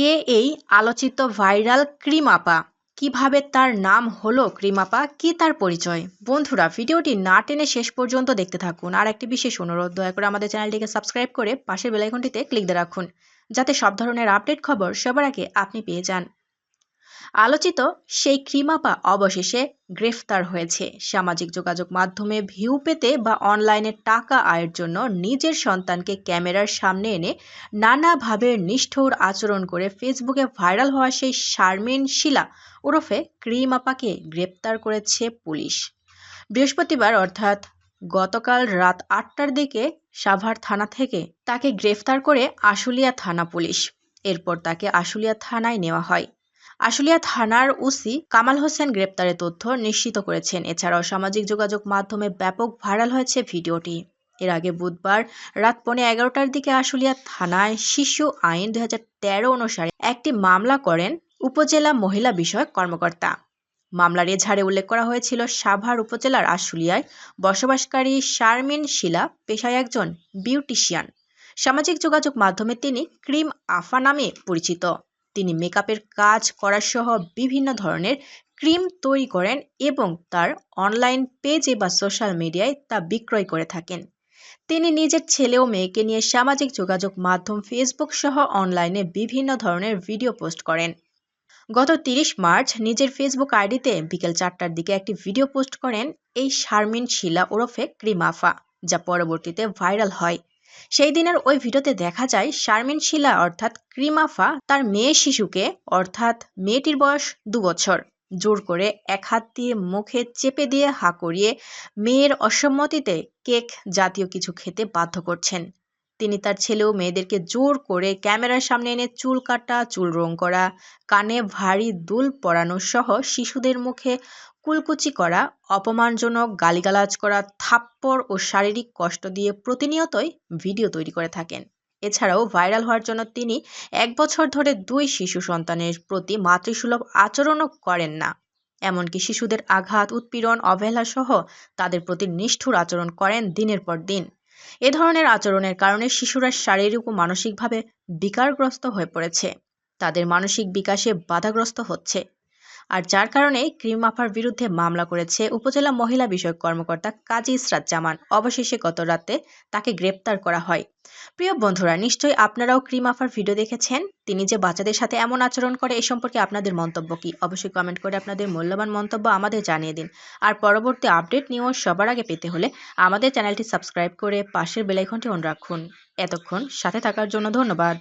কে এই আলোচিত ভাইরাল ক্রিমাপা? কীভাবে তার নাম হলো ক্রিমাপা? কি তার পরিচয়? বন্ধুরা, ভিডিওটি না টেনে শেষ পর্যন্ত দেখতে থাকুন। আর একটি বিশেষ অনুরোধ, দয়া করে আমাদের চ্যানেলটিকে সাবস্ক্রাইব করে পাশের বেলাইকনটিতে ক্লিক দিয়ে রাখুন, যাতে সব ধরনের আপডেট খবর সবার আগে আপনি পেয়ে যান। আলোচিত সেই ক্রিমাপা অবশেষে গ্রেফতার হয়েছে। সামাজিক যোগাযোগ মাধ্যমে ভিউ পেতে বা অনলাইনে টাকা আয়ের জন্য নিজের সন্তানকে ক্যামেরার সামনে এনে নানাভাবে নিষ্ঠুর আচরণ করে ফেসবুকে ভাইরাল হওয়া সেই শারমিন শিলা ওরফে ক্রিমাপাকে গ্রেপ্তার করেছে পুলিশ। বৃহস্পতিবার অর্থাৎ গতকাল রাত আটটার দিকে সাভার থানা থেকে তাকে গ্রেফতার করে আশুলিয়া থানা পুলিশ। এরপর তাকে আশুলিয়া থানায় নেওয়া হয়। আশুলিয়া থানার ওসি কামাল হোসেন গ্রেপ্তারের তথ্য নিশ্চিত করেছেন। এছাড়াও সামাজিক যোগাযোগ মাধ্যমে ব্যাপক ভাইরাল হয়েছে ভিডিওটি। এর আগে বুধবার রাত পৌনে এগারোটার দিকে আশুলিয়া থানায় শিশু আইন দুই হাজার তেরো অনুসারে একটি মামলা করেন উপজেলা মহিলা বিষয়ক কর্মকর্তা। মামলার এঝাড়ে উল্লেখ করা হয়েছিল, সাভার উপজেলার আশুলিয়ায় বসবাসকারী শারমিন শিলা পেশায় একজন বিউটিশিয়ান। সামাজিক যোগাযোগ মাধ্যমে তিনি ক্রিম আফা নামে পরিচিত। তিনি মেকআপের কাজ করা সহ বিভিন্ন ধরনের ক্রিম তৈরি করেন এবং তার অনলাইন পেজে বা সোশ্যাল মিডিয়ায় তা বিক্রয় করে থাকেন। তিনি নিজের ছেলে ও মেয়েকে নিয়ে সামাজিক যোগাযোগ মাধ্যম ফেসবুক সহ অনলাইনে বিভিন্ন ধরনের ভিডিও পোস্ট করেন। গত তিরিশ মার্চ নিজের ফেসবুক আইডিতে বিকেল চারটার দিকে একটি ভিডিও পোস্ট করেন এই শারমিন শিলা ওরফে ক্রিমাফা যা পরবর্তীতে ভাইরাল হয়। সেই দিনের ওই ভিডিওতে দেখা যায় শারমিন শিলা অর্থাৎ ক্রিমাফা তার মেয়ে শিশুকে, অর্থাৎ মেয়েটির বয়স দু বছর, জোর করে এক হাত দিয়ে মুখে চেপে দিয়ে হা করিয়ে মেয়ের অসম্মতিতে কেক জাতীয় কিছু খেতে বাধ্য করছেন। তিনি তার ছেলে ও মেয়েদেরকে জোর করে ক্যামেরার সামনে এনে চুল কাটা, চুল রং করা, কানে ভারী দুল পরানো সহ শিশুদের মুখে কুলকুচি করা, অপমানজনক গালিগালাজ করা, থাপ্পড় ও শারীরিক কষ্ট দিয়ে প্রতিনিয়তই ভিডিও তৈরি করে থাকেন। এছাড়াও ভাইরাল হওয়ার জন্য তিনি এক বছর ধরে দুই শিশু সন্তানের প্রতি মাতৃসুলভ আচরণও করেন না। এমনকি শিশুদের আঘাত, উৎপীড়ন, অবহেলা সহ তাদের প্রতি নিষ্ঠুর আচরণ করেন দিনের পর দিন। এ ধরনের আচরণের কারণে শিশুরা শারীরিক ও মানসিকভাবে বিকারগ্রস্ত হয়ে পড়েছে। তাদের মানসিক বিকাশে বাধাগ্রস্ত হচ্ছে। আর যার কারণে ক্রিম আফার বিরুদ্ধে মামলা করেছে উপজেলা মহিলা বিষয়ক কর্মকর্তা কাজী ইসরাত জামান। অবশেষে গত রাতে তাকে গ্রেপ্তার করা হয়। প্রিয় বন্ধুরা, নিশ্চয়ই আপনারাও ক্রিম আফার ভিডিও দেখেছেন? তিনি যে বাচ্চাদের সাথে এমন আচরণ করে, এ সম্পর্কে আপনাদের মন্তব্য কি? অবশ্যই কমেন্ট করে আপনাদের মূল্যবান মন্তব্য আমাদের জানিয়ে দিন। আর পরবর্তী আপডেট নিউজ সবার আগে পেতে হলে আমাদের চ্যানেলটি সাবস্ক্রাইব করে পাশের বেলাইকনটি অন রাখুন। এতক্ষণ সাথে থাকার জন্য ধন্যবাদ।